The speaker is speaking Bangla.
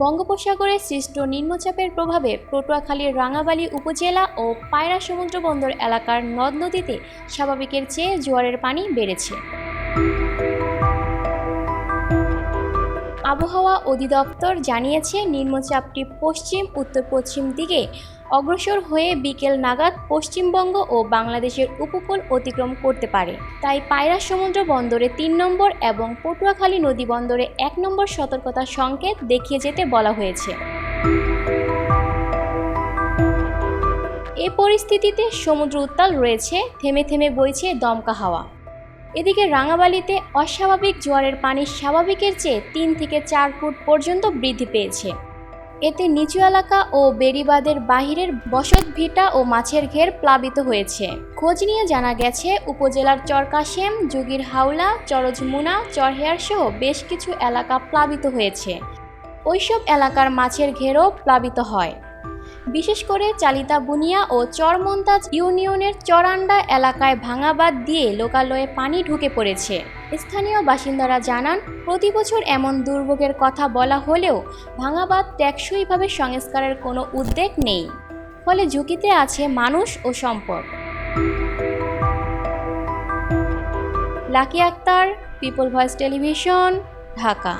বঙ্গোপসাগরে সৃষ্ট নিম্নচাপের প্রভাবে পটুয়াখালীর রাঙাবালী উপজেলা ও পায়রা সমুদ্র বন্দর এলাকার নদ নদীতে স্বাভাবিকের চেয়ে জোয়ারের পানি বেড়েছে। আবহাওয়া অধিদপ্তর জানিয়েছে, নিম্নচাপটি পশ্চিম উত্তর পশ্চিম দিকে অগ্রসর হয়ে বিকেল নাগাদ পশ্চিমবঙ্গ ও বাংলাদেশের উপকূল অতিক্রম করতে পারে। তাই পায়রা সমুদ্র বন্দরে তিন নম্বর এবং পটুয়াখালী নদী বন্দরে এক নম্বর সতর্কতা সংকেত দেখিয়ে যেতে বলা হয়েছে। এ পরিস্থিতিতে সমুদ্র উত্তাল রয়েছে, থেমে থেমে বইছে দমকা হাওয়া। এদিকে রাঙাবালিতে অস্বাভাবিক জোয়ারের পানি স্বাভাবিকের চেয়ে তিন থেকে চার ফুট পর্যন্ত বৃদ্ধি পেয়েছে। এতে নিচু এলাকা ও বেড়িবাদের বাহিরের বসত ভিটা ও মাছের ঘের প্লাবিত হয়েছে। খোঁজ নিয়ে জানা গেছে, উপজেলার চরকাশেম যুগীর হাওলা, চরজমুনা, চরহেয়ার সহ বেশ কিছু এলাকা প্লাবিত হয়েছে। ওইসব এলাকার মাছের ঘেরও প্লাবিত হয়। বিশেষ করে চালিতা বুনিয়া ও চরমন্তাজ ইউনিয়নের চরান্ডা এলাকায় ভাঙাবাদ দিয়ে লোকালয়ে পানি ঢুকে পড়েছে। স্থানীয় বাসিন্দারা জানান, প্রতি বছর এমন দুর্ভোগের কথা বলা হলেও ভাঙাবাদ টেকসইভাবে সংস্কারের কোনো উদ্যোগ নেই। ফলে ঝুঁকিতে আছে মানুষ ও সম্পদ। Lucky Akter, People Voice Television, Dhaka.